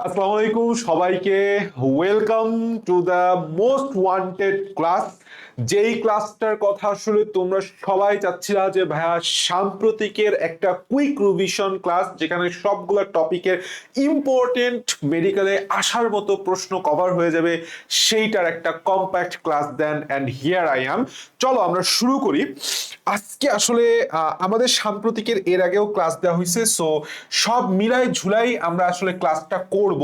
আসসালামু আলাইকুম সবাইকে welcome to the most wanted class যেই ক্লাসটার কথা আসলে তোমরা সবাই চাচ্ছিলা যে, ভাইয়া সাম্প্রতিকের একটা কুইক রিভিশন ক্লাস যেখানে সবগুলো টপিকের ইম্পর্টেন্ট মেডিকেলে আসার মতো প্রশ্ন কভার হয়ে যাবে, সেইটার একটা compact class then and here I am চলো আমরা শুরু করি। আজকে আসলে আমাদের সাম্প্রতিকের এর আগেও ক্লাস দেওয়া হয়েছে সো সব মিলাই ঝুলাই আমরা আসলে ক্লাসটা করব,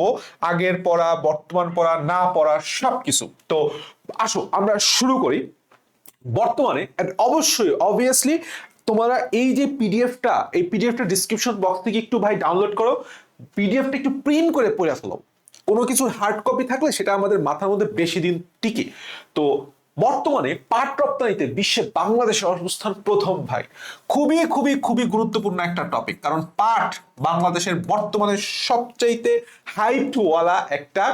আগের পড়া, বর্তমান পড়া, না পড়া সব কিছু তো আসো, আমরা শুরু করি। বর্তমানে অবশ্যই অবভিয়াসলি তোমরা এই যে পিডিএফটা এই পিডিএফটা ডিসক্রিপশন বক্স থেকে একটু ভাই ডাউনলোড করো। পিডিএফটা একটু প্রিন্ট করে পড়ে ফেলো। কোনো কিছুর হার্ড কপি থাকলে সেটা আমাদের মাথার মধ্যে বেশি দিন টিকে। তো বর্তমানে পাট রপ্তানিতে বিশ্বে বাংলাদেশের অবস্থান প্রথম ভাই। খুবই খুবই খুবই গুরুত্বপূর্ণ একটা টপিক কারণ পাট বাংলাদেশের বর্তমানে সবচাইতে হাইটওয়ালা একটা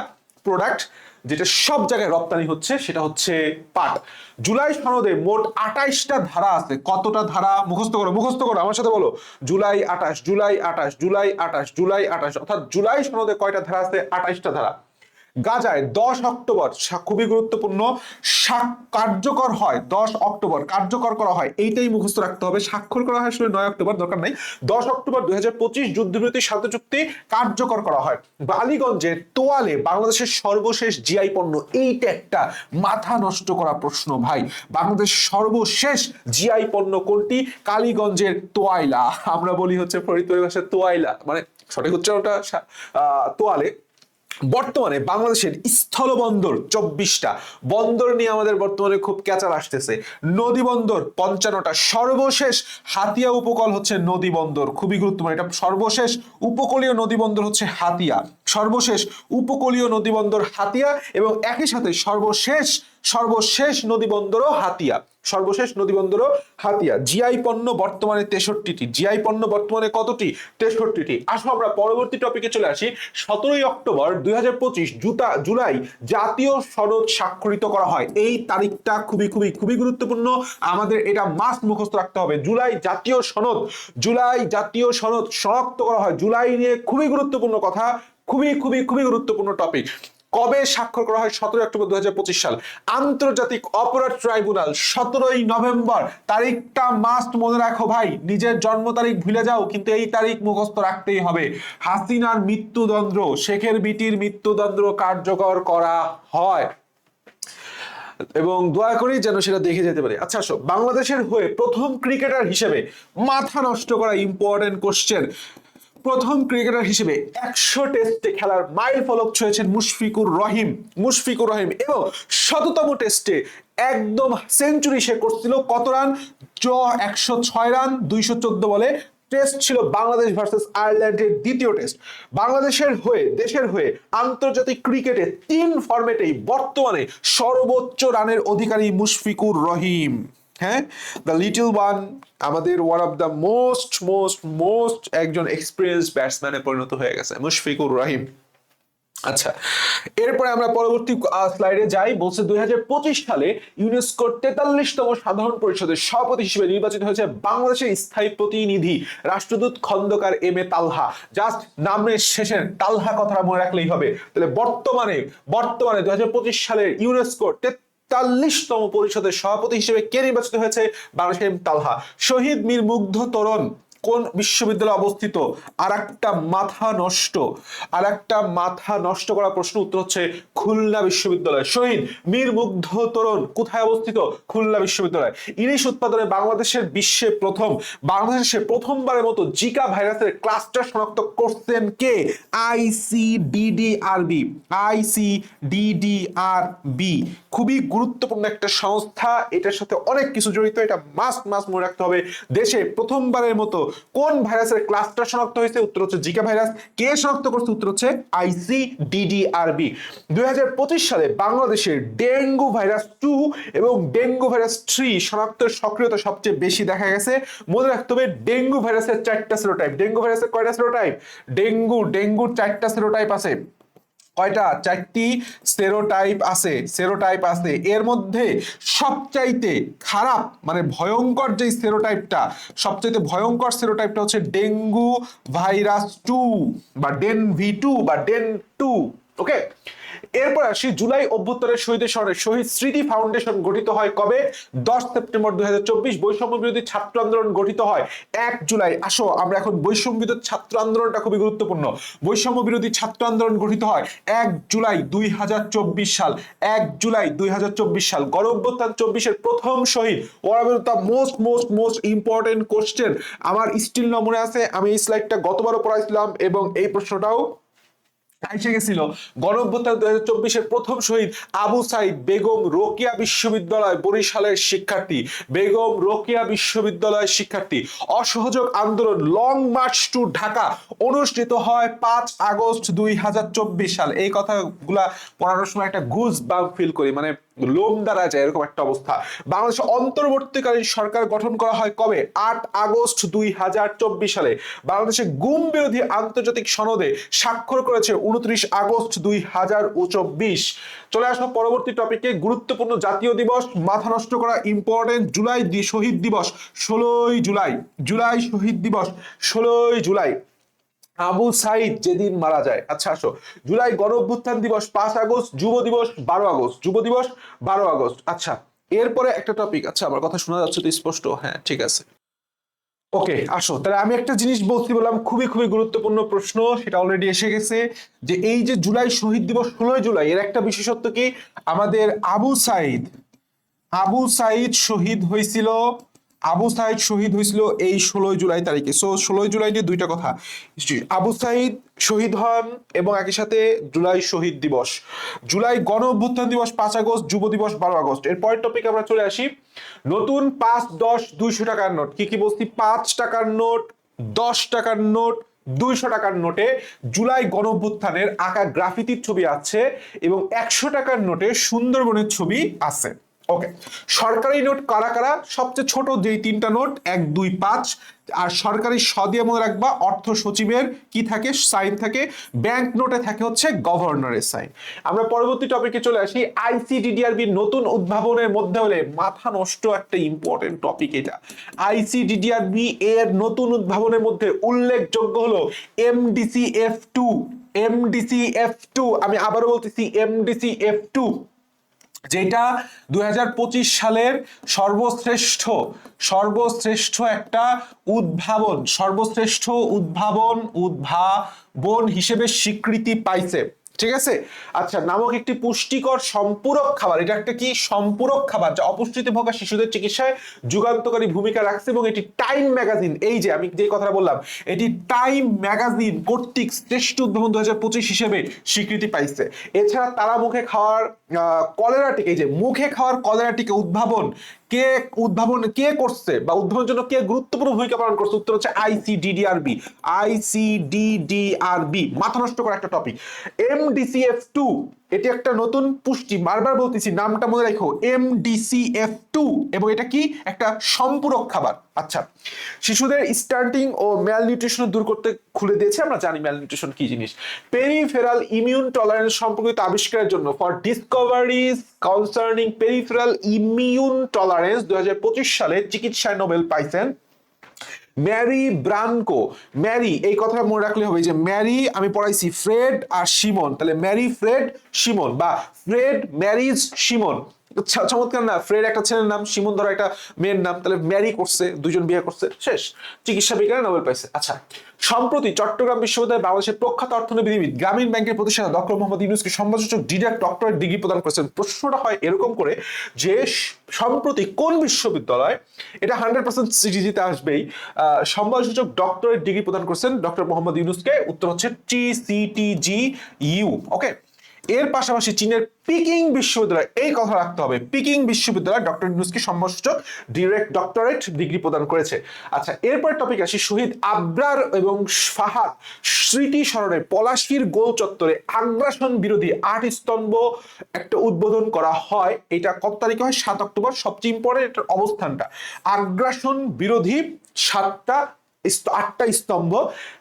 প্রোডাক্ট যেটা সব জায়গায় রপ্তানি হচ্ছে, সেটা হচ্ছে পাট। জুলাই সনদে মোট আটাইশটা ধারা আছে। কতটা ধারা? মুখস্থ করো মুখস্থ করো, আমার সাথে বলো। জুলাই আটাশ জুলাই আটাশ জুলাই আটাশ জুলাই আটাশ অর্থাৎ জুলাই সনদে কয়টা ধারা আছে? আটাইশটা ধারা। গাজায় দশ অক্টোবর খুবই গুরুত্বপূর্ণ কার্যকর হয়, দশ অক্টোবর কার্যকর করা হয়, এইটাই মুখস্থ রাখতে হবে। স্বাক্ষর করা হয় আসলে নয় অক্টোবর, দরকার নাই। দশ অক্টোবর দুই হাজার পঁচিশ যুদ্ধবিরতি শান্তি চুক্তি কার্যকর করা হয়। বালিগঞ্জের তোয়ালে বাংলাদেশের সর্বশেষ জিআই পণ্য, এইটা একটা মাথা নষ্ট করা প্রশ্ন ভাই। বাংলাদেশ সর্বশেষ জিআই পণ্য কোনটি? কালীগঞ্জের তোয়াইলা। আমরা বলি হচ্ছে ফরিদপুরের ভাষায় তোয়াইলা। মানে সঠিক উচ্চারণটা তোয়ালে। বর্তমানে বাংলাদেশের স্থলবন্দর চব্বিশটা। বন্দর নিয়ে আমাদের বর্তমানে খুব ক্যাচার আসতেছে। নদী বন্দর পঞ্চান্নটা। সর্বশেষ হাতিয়া উপকূল হচ্ছে নদী বন্দর। খুবই গুরুত্বপূর্ণ। এটা সর্বশেষ উপকূলীয় নদী বন্দর হচ্ছে হাতিয়া। সর্বশেষ উপকূলীয় নদীবন্দর হাতিয়া এবং একই সাথে সর্বশেষ সর্বশেষ নদীবন্দরও হাতিয়া। সর্বশেষ নদীবন্দরও হাতিয়া। জিআই পণ্য বর্তমানে তেষট্টিটি। জিআই পণ্য বর্তমানে কতটি? তেষট্টিটি। আসো আমরা পরবর্তী টপিকে চলে আসি। সতেরোই অক্টোবর দুই হাজার পঁচিশ জুতা, জুলাই জাতীয় সনদ স্বাক্ষরিত করা হয়। এই তারিখটা খুবই খুবই খুবই গুরুত্বপূর্ণ। আমাদের এটা মাস মুখস্থ রাখতে হবে। জুলাই জাতীয় সনদ, জুলাই জাতীয় সনদ শনাক্ত করা হয়। জুলাই নিয়ে খুবই গুরুত্বপূর্ণ কথা। খুবই খুবই খুবই গুরুত্বপূর্ণ টপিক কবে স্বাক্ষর করা হয়? সতেরোই অক্টোবর দু হাজার পঁচিশ সাল। আন্তর্জাতিক অপরাধ ট্রাইব্যুনাল, সতেরোই নভেম্বর। তারিখটা মাস্ট মনে রাখো ভাই। নিজের জন্ম তারিখ ভুলে যাও, কিন্তু এই তারিখ মুখস্থ রাখতেই হবে। হাসিনার মৃত্যুদণ্ড, শেখের বিটির মৃত্যুদণ্ড কার্যকর করা হয়। এবং দয়া করি যেন সেটা দেখে যেতে পারে। আচ্ছা আসো। বাংলাদেশের হয়ে প্রথম ক্রিকেটার হিসেবে মাথা নষ্ট করা ইম্পর্টেন্ট কোশ্চেন প্রথম ক্রিকেটার হিসেবে একশো টেস্টে খেলার মাইল ফলক ছুঁয়েছেন মুশফিকুর রহিম। মুশফিকুর রহিম এবং শততম টেস্টে একদম সেঞ্চুরি সে করছিল কত রান? চ একশো ছয় রান, দুইশো চোদ্দ বলে। টেস্ট ছিল বাংলাদেশ ভার্সেস আয়ারল্যান্ডের দ্বিতীয় টেস্ট বাংলাদেশের হয়ে, দেশের হয়ে আন্তর্জাতিক ক্রিকেটে তিন ফরম্যাটেই বর্তমানে সর্বোচ্চ রানের অধিকারী মুশফিকুর রহিম। হ্যাঁ? দ্য লিটল ওয়ান আমাদের one of the most most most একজন এক্সপিরিয়েন্স ব্যাটসম্যানে পরিণত হয়ে গেছে, মুশফিকুর রহিম। আচ্ছা এরপরে আমরা পরবর্তী স্লাইডে যাই। বলছে দুই সালে ইউনেস্কোর তেতাল্লিশতম সাধারণ পরিষদের সভাপতি হিসেবে নির্বাচিত হয়েছে বাংলাদেশের স্থায়ী প্রতিনিধি, রাষ্ট্রদূত Khandaker M A Talha. Just নামের শেষের তালহা কথাটা মনে রাখলেই হবে। তাহলে বর্তমানে বর্তমানে দুই হাজার পঁচিশ সালের ইউনেস্কোর তেতাল্লিশতম পরিষদের সভাপতি হিসেবে কে নির্বাচিত হয়েছে? বাংলাদেশ তালহা। শহীদ মীর মুগ্ধ তরণ। কোন বিশ্ববিদ্যালয়ে অবস্থিত? আর একটা মাথা নষ্ট। আর একটা মাথা নষ্ট করা প্রশ্ন উত্তর হচ্ছে খুলনা বিশ্ববিদ্যালয়। শহীদ মীর মুগ্ধ তরুণ কোথায় অবস্থিত? খুলনা বিশ্ববিদ্যালয়। ইলিশ উৎপাদনে বাংলাদেশের বিশ্বে প্রথম, বাংলাদেশে প্রথমবারের মতো জিকা ভাইরাসের ক্লাস্টার শনাক্ত করছেন কে? আইসিডিডিআরবি আইসিডিডিআরবি খুবই গুরুত্বপূর্ণ একটা সংস্থা। এটার সাথে অনেক কিছু জড়িত। এটা মাস্ট মাস্ট মনে রাখতে হবে। দেশে প্রথমবারের মতো কোন ভাইরাসের ক্লাস্টার শনাক্ত হয়েছে? উত্তর হচ্ছে জিকা ভাইরাস। কে শনাক্ত করছে? উত্তর হচ্ছে আইসি ডিডিআরবি দুই সালে বাংলাদেশের ডেঙ্গু ভাইরাস টু এবং ডেঙ্গু ভাইরাস থ্রি শনাক্তের সক্রিয়তা সবচেয়ে বেশি দেখা গেছে। মনে রাখতে হবে, ডেঙ্গু ভাইরাসের চারটা সেরোটাইপ। ডেঙ্গু ভাইরাসের কয়টা সেরোটাইপ? ডেঙ্গু, ডেঙ্গুর চারটা সেরোটাইপ আছে। কয়টা? চারটি সেরোটাইপ আছে সেরোটাইপ আছে। এর মধ্যে সবচাইতে খারাপ মানে ভয়ঙ্কর যে সেরোটাইপটা সবচাইতে ভয়ঙ্কর সেরোটাইপটা হচ্ছে ডেঙ্গু ভাইরাস টু বা ডেন ভি টু বা ডেন টু ওকে এরপর আসি জুলাই অভ্যুত্তরের শহীদের স্মরণে। শহীদ স্মৃতি ফাউন্ডেশন গঠিত হয় কবে? দশ সেপ্টেম্বর দুই বৈষম্য বিরোধী ছাত্র আন্দোলন গঠিত হয় এক জুলাই। আসো, আমরা এখন বৈষম্য বিরোধী ছাত্র আন্দোলনটা খুবই গুরুত্বপূর্ণ। বৈষম্য বিরোধী ছাত্র আন্দোলন গঠিত হয় এক জুলাই দুই হাজার চব্বিশ সাল। এক জুলাই দুই হাজার চব্বিশ সাল, গণ অভ্যুত্থান চব্বিশের প্রথম শহীদ। ওরা most most most important question আমার স্টিল নমুনে আছে, আমি এই স্লাইডটা গতবারও পড়াইছিলাম এবং এই প্রশ্নটাও এসে গেছিল। গণঅভ্যুত্থান দু হাজার প্রথম শহীদ আবু সাইদ বেগম রোকিয়া বিশ্ববিদ্যালয় বরিশালের শিক্ষার্থী। বেগম রোকিয়া বিশ্ববিদ্যালয়ের শিক্ষার্থী। অসহযোগ আন্দোলন লং মার্চ টু ঢাকা অনুষ্ঠিত হয় পাঁচ আগস্ট দুই হাজার চব্বিশ সাল। এই কথাগুলা পড়ানোর সময় একটা গুজ বা ফিল করি। মানে লোম দ্বারা যায়, এরকম একটা অবস্থা। বাংলাদেশে অন্তর্বর্তীকালীন সরকার গঠন করা হয় কবে? আট আগস্ট দুই হাজার চব্বিশ সালে। বাংলাদেশে গুম বিরোধী আন্তর্জাতিক সনদে স্বাক্ষর করেছে উনত্রিশ আগস্ট দুই হাজার চব্বিশ। চলে আসব পরবর্তী টপিকে গুরুত্বপূর্ণ জাতীয় দিবস, মাথা নষ্ট করা ইম্পর্টেন্ট জুলাই শহীদ দিবস, ষোলোই জুলাই। জুলাই শহীদ দিবস, ষোলোই জুলাই। আবু সাইদ যেদিন মারা যায়। আচ্ছা আসো। জুলাই গণ অভ্যুত্থান দিবস পাঁচ আগস্ট, যুব দিবস বারো আগস্ট, যুব দিবস বারো আগস্ট। আচ্ছা এরপরে একটা টপিক আচ্ছা আমার কথা শোনা যাচ্ছে তো স্পষ্ট। হ্যাঁ ঠিক আছে। ওকে, আসো। তাহলে আমি একটা জিনিস বলতে বললাম, খুবই খুবই গুরুত্বপূর্ণ প্রশ্ন, সেটা অলরেডি এসে গেছে, যে এই যে জুলাই শহীদ দিবস, ষোলোই জুলাই, এর একটা বিশেষত্ব কি? আমাদের আবু সাইদ আবু সাইদ শহীদ হয়েছিল আবু সাইদ শহীদ হয়েছিল এই ষোলোই জুলাই তারিখে। সো ষোলোই জুলাই নিয়ে দুইটা কথা। আবু সাইদ শহীদ হন এবং একই সাথে জুলাই শহীদ দিবস। জুলাই গণ অভ্যুত্থান দিবস পাঁচ আগস্ট, যুব দিবস বারো আগস্ট। এর পরের টপিক আমরা চলে আসি। নতুন পাঁচ, দশ, দুইশো টাকার নোট। কি কি বলছি? পাঁচ টাকার নোট, দশ টাকার নোট, দুইশো টাকার নোটে জুলাই গণঅভ্যুত্থানের আঁকা গ্রাফিতির ছবি আছে এবং একশো টাকার নোটে সুন্দরবনের ছবি আছে। ওকে সরকারি নোট কারা কারা? সবচেয়ে ছোট যেই তিনটা নোট, এক, দুই, পাঁচ। আর সরকারি স দিয়ে মনে রাখবা, অর্থ সচিবের কি থাকে? সাইন থাকে। ব্যাংক নোটে থাকে হচ্ছে গভর্নরের সাইন। আমরা পরবর্তী টপিকে চলে আসি। আইসিডিডিআরবির নতুন উদ্ভাবনের মধ্যে হলে মাথা নষ্ট একটা ইম্পর্টেন্ট টপিক এটা। আইসিডিডিআরবি এর নতুন উদ্ভাবনের মধ্যে উল্লেখযোগ্য হলো MDC F two. MDC F two. আমি আবারও বলতেছি এমডিসি এফ টু। যেটা দুই হাজার পঁচিশ সালের সর্বশ্রেষ্ঠ সর্বশ্রেষ্ঠ একটা উদ্ভাবন, সর্বশ্রেষ্ঠ উদ্ভাবন উদ্ভাবন হিসেবে স্বীকৃতি পাইছে। ঠিক আছে? আচ্ছা নামক একটি পুষ্টিকর সম্পূরক খাবার, এটা একটা কি সম্পূরক খাবার যা অপুষ্টিতে ভোগা শিশুদের চিকিৎসায় যুগান্তকারী ভূমিকা রাখছে এবং এটি টাইম ম্যাগাজিন এই যে আমি যে কথাটা বললাম, এটি টাইম ম্যাগাজিন কর্তৃক শ্রেষ্ঠ উদ্ভাবন দু হাজার পঁচিশ হিসেবে স্বীকৃতি পাইছে। এছাড়া তারা মুখে খাওয়ার কলেরাটিকে যে মুখে খাওয়ার কলেরাটিকে উদ্ভাবন, কে উদ্ভাবন, কে করছে বা উদ্ভাবনের জন্য কে গুরুত্বপূর্ণ ভূমিকা পালন করছে? উত্তর হচ্ছে আইসিডিডিআরবি আইসিডিডিআরবি মাথা নষ্ট করা একটা টপিক এমডিসিএফ টু এটি একটা নতুন পুষ্টি। বারবার বলতেছি, নামটা মনে রাখো এমডিসিএফ টু এবং এটা কি? একটা সম্পূরক খাবার। আচ্ছা শিশুদের স্টার্টিং ও ম্যাল নিউট্রিশন দূর করতে খুলে দিয়েছে। আমরা জানি ম্যাল নিউট্রিশন কি জিনিস। পেরিফেরাল ইমিউন টলারেন্স সম্পর্কিত আবিষ্কারের জন্য for discoveries concerning peripheral immune tolerance দুই হাজার পঁচিশ সালে চিকিৎসায় নোবেল পাইছেন ম্যারি ব্রানকো ম্যারি এই কথাটা মনে রাখলে হবে যে ম্যারি আমি পড়াইছি ফ্রেড আর সিমন তাহলে ম্যারি ফ্রেড সিমন বা ফ্রেড ম্যারিজ সিমন চমৎকার না ফ্রেড একটা ছেলের নাম সিমন ধরো একটা মেয়ের নাম, তাহলে ম্যারি করছে দুজন বিয়ে করছে, শেষ। চিকিৎসা বিজ্ঞানে নোবেল পাইছে। আচ্ছা সম্প্রতি চট্টগ্রাম বিশ্ববিদ্যালয় বাংলাদেশের প্রখ্যাত অর্থনীতিবিদ, গ্রামীণ ব্যাংকের প্রতিষ্ঠাতা ডক্টর মোহাম্মদ ইউনুসকে সম্মানসূচক ডিডাক্ট ডক্টরেট ডিগ্রি প্রদান করেছেন। প্রশ্নটা হয় এরকম করে যে, সম্প্রতি কোন বিশ্ববিদ্যালয়, এটা হান্ড্রেড পার্সেন্ট সিটিজিতে আসবেই সম্মানসূচক ডক্টরেট ডিগ্রি প্রদান করেছেন ডক্টর মোহাম্মদ ইউনুসকে। উত্তর হচ্ছে T C T CTG U, okay? এর পাশাপাশি চীনের পিকিং বিশ্ববিদ্যালয়, এই কথা রাখতে হবে, পিকিং বিশ্ববিদ্যালয় ডক্টর ইউনুসকে সম্মানসূচক ডিরেক্ট ডক্টরেট ডিগ্রি প্রদান করেছে। আচ্ছা এরপর টপিক আসি, শহীদ আবরার এবং ফাহাদ স্মৃতি স্মরণে পলাশির গোল চত্বরে আগ্রাসন বিরোধী আট স্তম্ভ একটা উদ্বোধন করা হয়। এটা কত তারিখে হয়? সাত অক্টোবর। সবচেয়ে ইম্পর্টেন্ট অবস্থানটা। আগ্রাসন বিরোধী সাতটা আটটা স্তম্ভ,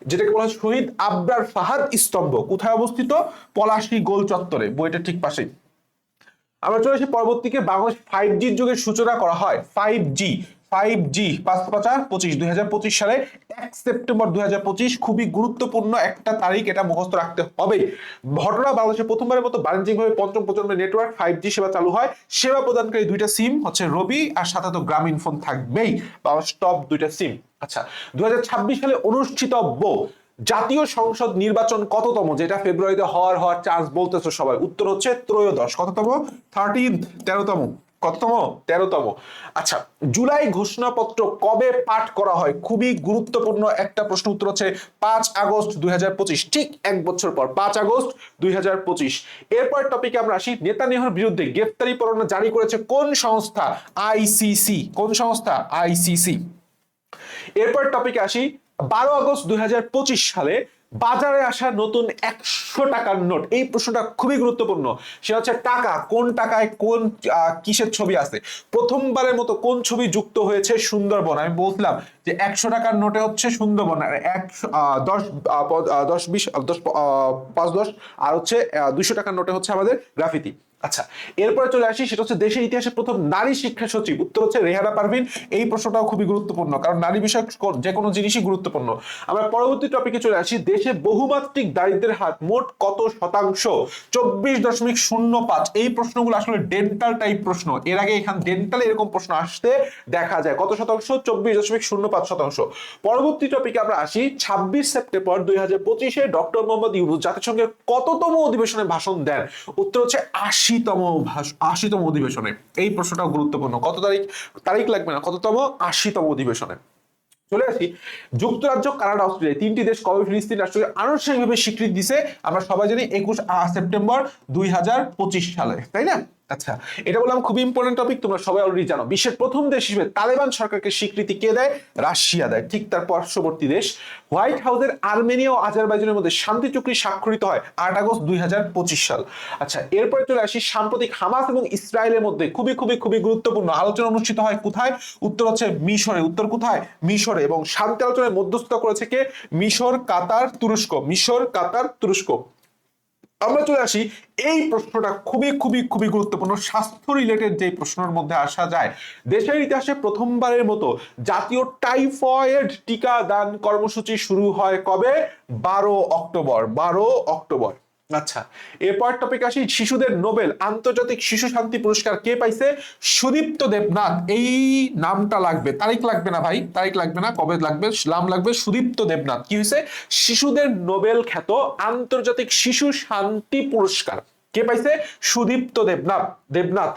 যেটাকে বলা হয় শহীদ আবরার ফাহাদ স্তম্ভ। কোথায় অবস্থিত? পলাশী গোল চত্বরে, বইটা ঠিক পাশেই। আমরা চলে আসি পরবর্তীকে, বাংলাদেশ ফাইভ জির যুগের সূচনা করা হয়। ফাইভ জি ফাইভ জি পাঁচ পাঁচা পঁচিশ, দুই হাজার পঁচিশ সালে এক সেপ্টেম্বর দুই হাজার পঁচিশ, খুবই গুরুত্বপূর্ণ একটা তারিখ, এটা মুখস্থ রাখতে হবে। ঘটনা বাংলাদেশে প্রথমবারের মতো বাণিজ্যিকভাবে পঞ্চম প্রজন্মের নেটওয়ার্ক ফাইভ জি সেবা চালু হয়। সেবা প্রদানকারী দুইটা সিম হচ্ছে রবি আর সাথে তো গ্রামীণ ফোন থাকবেই। বাংলাদেশ টপ দুইটা সিম আচ্ছা দুই হাজার ছাব্বিশ সালে অনুষ্ঠিতব্য জাতীয় সংসদ নির্বাচন কততম? যেটা ফেব্রুয়ারিতে হওয়ার হওয়ার চান্স বলতেছো সবাই। উত্তর হচ্ছে ত্রয়োদশ। কততম? থার্টিন তেরোতম। কততম? তেরোতম। আচ্ছা জুলাই ঘোষণাপত্র কবে পাঠ করা হয়? খুবই গুরুত্বপূর্ণ একটা প্রশ্ন। উত্তর হচ্ছে পাঁচ আগস্ট দুই হাজার পঁচিশ। ঠিক এক বছর পর, পাঁচ আগস্ট দুই হাজার পঁচিশ। এরপর টপিকে আমরা আসি। নেতানিয়াহুর বিরুদ্ধে গ্রেফতারি পরোয়ানা জারি করেছে কোন সংস্থা? আইসিসি কোন সংস্থা? আইসিসি এরপর টপিকে আসি। বারো আগস্ট দুই হাজার পঁচিশ সালে বাজারে আসা নতুন একশো টাকার নোট। এই প্রশ্নটা খুবই গুরুত্বপূর্ণ। সেটা হচ্ছে টাকা। কোন টাকায় কোন কিসের ছবি আছে? প্রথমবারের মতো কোন ছবি যুক্ত হয়েছে সুন্দরবন? আমি বলছিলাম যে একশো টাকার নোটে হচ্ছে সুন্দরবন। আর আহ, দশ দশ বিশ দশ পাঁচ দশ আর হচ্ছে দুইশো টাকার নোটে হচ্ছে আমাদের গ্রাফিতি। আচ্ছা এরপরে চলে আসি, সেটা হচ্ছে দেশের ইতিহাসে প্রথম নারী শিক্ষা সচিব। উত্তর হচ্ছে রেহানা পারভিন। এই প্রশ্নটাও খুবই গুরুত্বপূর্ণ, কারণ নারী বিষয়ক যে কোনো জিনিসই গুরুত্বপূর্ণ। আমরা পরবর্তী টপিকে চলে আসি, দেশে বহুমাত্রিক দারিদ্রের হার মোট কত শতাংশ? চব্বিশ দশমিক শূন্য পাঁচ। এই প্রশ্নগুলো আসলে ডেন্টাল টাইপ প্রশ্ন। এর আগে এখান ডেন্টালে এরকম প্রশ্ন আসতে দেখা যায়। কত শতাংশ? চব্বিশ দশমিক শূন্য পাঁচ শতাংশ। পরবর্তী টপিকে আমরা আসি, ছাব্বিশ সেপ্টেম্বর দুই হাজার পঁচিশে ডক্টর মোহাম্মদ ইউনুস জাতিসংঘের কততম অধিবেশনে ভাষণ দেন? উত্তর হচ্ছে আশিতম আশিতম অধিবেশনে। এই প্রশ্নটাও গুরুত্বপূর্ণ। কত তারিখ? তারিখ লাগবে না। কততম? আশিতম অধিবেশনে। চলে আসি। যুক্তরাজ্য, কানাডা, অস্ট্রেলিয়া। তিনটি দেশ কবে ফিলিস্তিন রাষ্ট্রকে আনুষ্ঠানিকভাবে স্বীকৃতি দিছে? আমরা সবাই জানি একুশ সেপ্টেম্বর দুই হাজার পঁচিশ সালে। তাই না? আচ্ছা এটা বললাম খুব ইম্পর্টেন্ট টপিক তোমরা সবাই অলরেডি জানো। বিশ্বের প্রথম দেশ হিসেবে তালেবান সরকারকে স্বীকৃতি কে দেয়? রাশিয়া দেয়। ঠিক তার পার্শ্ববর্তী দেশ। হোয়াইট হাউসের আর্মেনিয়া ও আজারবাইজানের মধ্যে শান্তি চুক্তি স্বাক্ষরিত হয় আট আগস্ট দুই হাজার পঁচিশ সাল। আচ্ছা এরপরে চলে আসি সাম্প্রতিক হামাস এবং ইসরায়েলের মধ্যে খুবই খুবই খুবই গুরুত্বপূর্ণ আলোচনা অনুষ্ঠিত হয় কোথায়? উত্তর হচ্ছে মিশরে। উত্তর কোথায়? মিশরে। এবং শান্তি আলোচনায় মধ্যস্থতা করেছে কে? মিশর, কাতার, তুরস্ক। মিশর, কাতার, তুরস্ক। আমরা চলে আসি এই প্রশ্নটা খুবই খুবই খুবই গুরুত্বপূর্ণ, স্বাস্থ্য রিলেটেড যে প্রশ্নের মধ্যে আসা যায়। দেশের ইতিহাসে প্রথমবারের মতো জাতীয় টাইফয়েড টিকা দান কর্মসূচি শুরু হয় কবে? বারো অক্টোবর বারো অক্টোবর। আচ্ছা এরপর টপিক আসি, শিশুদের নোবেল, আন্তর্জাতিক শিশু শান্তি পুরস্কার কে পাইছে? সুদীপ্ত দেবনাথ, এই নামটা লাগবে, তারিখ লাগবে না ভাই, তারিখ লাগবে না, কবে লাগবে, নাম লাগবে সুদীপ্ত দেবনাথ, কি হয়েছে শিশুদের নোবেল খ্যাত আন্তর্জাতিক শিশু শান্তি পুরস্কার, কে পাইছে? সুদীপ্ত দেবনাথ দেবনাথ।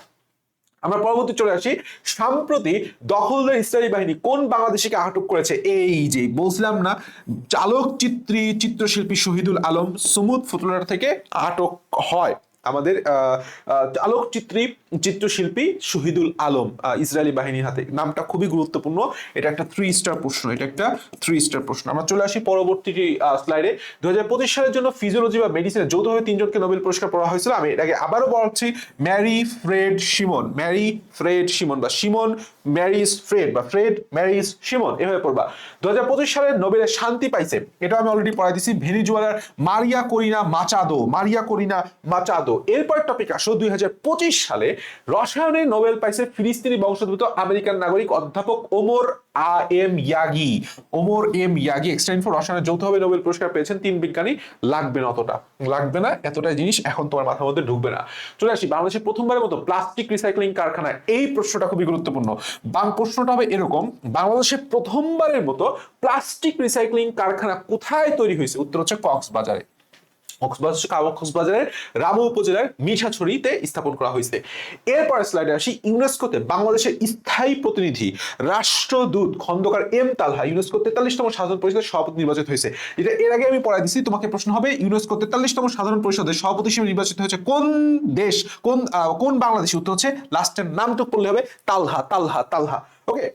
আমরা পরবর্তী চলে আসি। সম্প্রতি দখলদার ইসরায়েলি বাহিনী কোন বাংলাদেশিকে আটক করেছে? এই যে, বলছিলাম না চালক চিত্রী চিত্রশিল্পী শহীদুল আলম সুমুদ ফুতুলার থেকে আটক হয়। আমাদের আলোকচিত্রী, চিত্রশিল্পী শহীদুল আলম ইসরায়েলি বাহিনীর হাতে। নামটা খুবই গুরুত্বপূর্ণ। এটা একটা থ্রি স্টার প্রশ্ন, এটা একটা থ্রি স্টার প্রশ্ন। আমরা চলে আসি পরবর্তী স্লাইডে দু হাজার পঁচিশ সালের জন্য ফিজিওলজি বা মেডিসিনে যৌথভাবে তিনজনকে নোবেল পুরস্কার পড়া হয়েছিল। আমি এটাকে আবারও বলছি Mary Fred Simon Mary Fred Simon বা সিমন ম্যারিস ফ্রেড বা ফ্রেড ম্যারিস সিমন এভাবে পড়বা। দু হাজার পঁচিশ সালে নোবেলের শান্তি পাইছে। এটা আমি অলরেডি পড়াই দিছি। ভেনিজুয়ালার Maria Corina Machado, Maria Corina Machado. এরপর টপিক আসো দুই হাজার পঁচিশ সালে রসায়নে নোবেল পাইছে ফিলিস্তিনি বংশোদ্ভূত আমেরিকান নাগরিক অধ্যাপক Omar a M Yaghi. Omar M Yaghi extend for রসায়নে যৌথভাবে নোবেল পুরস্কার পেয়েছেন তিন বিজ্ঞানী। লাগবে না অতটা। লাগবে না এতটা জিনিস এখন তোমার মাথার মধ্যে ঢুকবে না। চলে আসি বাংলাদেশের প্রথমবারের মতো প্লাস্টিক রিসাইক্লিং কারখানা এই প্রশ্নটা খুবই গুরুত্বপূর্ণ। বাং প্রশ্নটা হবে এরকম, বাংলাদেশের প্রথমবারের মতো প্লাস্টিক রিসাইক্লিং কারখানা কোথায় তৈরি হয়েছে? উত্তর হচ্ছে কক্সবাজার। কক্সবাজারের রামু উপজেলার মিঠাছড়িতে স্থাপন করা হয়েছে। এরপর স্লাইডে আসি ইউনেস্কোতে বাংলাদেশের স্থায়ী প্রতিনিধি, রাষ্ট্রদূত খন্দকার এম তালহা। ইউনেস্কো তেতাল্লিশতম সাধারণ পরিষদের সভাপতি নির্বাচিত হয়েছে। এটা এর আগে আমি পড়াই দিচ্ছি তোমাকে প্রশ্ন হবে ইউনেস্কো তেতাল্লিশতম সাধারণ পরিষদের সভাপতি হিসেবে নির্বাচিত হয়েছে কোন দেশ? কোন কোন বাংলাদেশি? উত্তর হচ্ছে লাস্টের নামটুক পড়লে হবে, তালহা তালহা তালহা। ওকে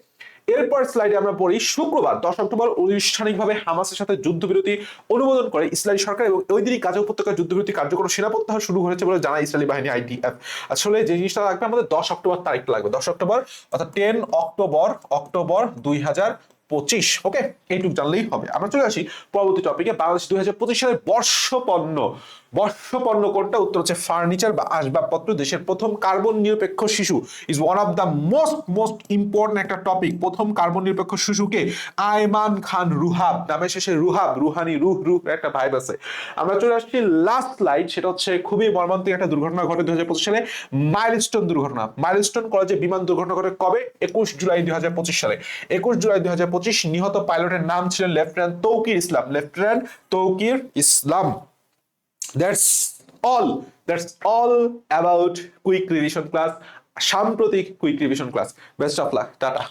এরপর স্লাইডে আমরা পড়ি, শুক্রবার, দশ অক্টোবর আনুষ্ঠানিকভাবে হামাসের সাথে যুদ্ধবিরতি অনুমোদন করে ইসরায়েলি সরকার এবং ওই দিনই গাজা উপত্যকার যুদ্ধবিরতি কার্যকর সেনা প্রত্যাহার শুরু হয়েছে বলে জানায় ইসরায়েলি বাহিনী আইডিএফ আসলে যে জিনিসটা লাগবে, আমাদের দশ অক্টোবর তারিখটা লাগবে। দশ অক্টোবর অর্থাৎ টেন অক্টোবর অক্টোবর দুই হাজার পঁচিশ ওকে এইটুকু জানলেই হবে। আমরা চলে আসি পরবর্তী টপিকে বাংলাদেশ দুই হাজার পঁচিশ সালের বর্ষপণ্য বর্ষপণ্য কোনটা উত্তর হচ্ছে ফার্নিচার বা আসবাবপত্র, দেশের প্রথম কার্বন নিরপেক্ষ শিশু is one of the most most important একটা টপিক প্রথম কার্বন নিরপেক্ষ শিশুকে আয়মান খান রুহাব নামে শেষে রুহাব, রুহানি রুহ রুহ একটা ভাইব আছে। আমরা চলে আসছি লাস্ট স্লাইড সেটা হচ্ছে খুবই মর্মান্তিক একটা দুর্ঘটনা ঘটে দুই হাজার পঁচিশ সালে মাইলস্টোন দুর্ঘটনা। মাইলস্টোন কলেজে বিমান দুর্ঘটনা ঘটে কবে? একুশ জুলাই দুই হাজার পঁচিশ সালে। একুশ জুলাই দুই হাজার পঁচিশ নিহত পাইলটের নাম ছিলেন lieutenant Tauqir Islam. Lieutenant Tauqir Islam. That's all that's all about quick revision class সাম্প্রতিক quick revision class best of luck tata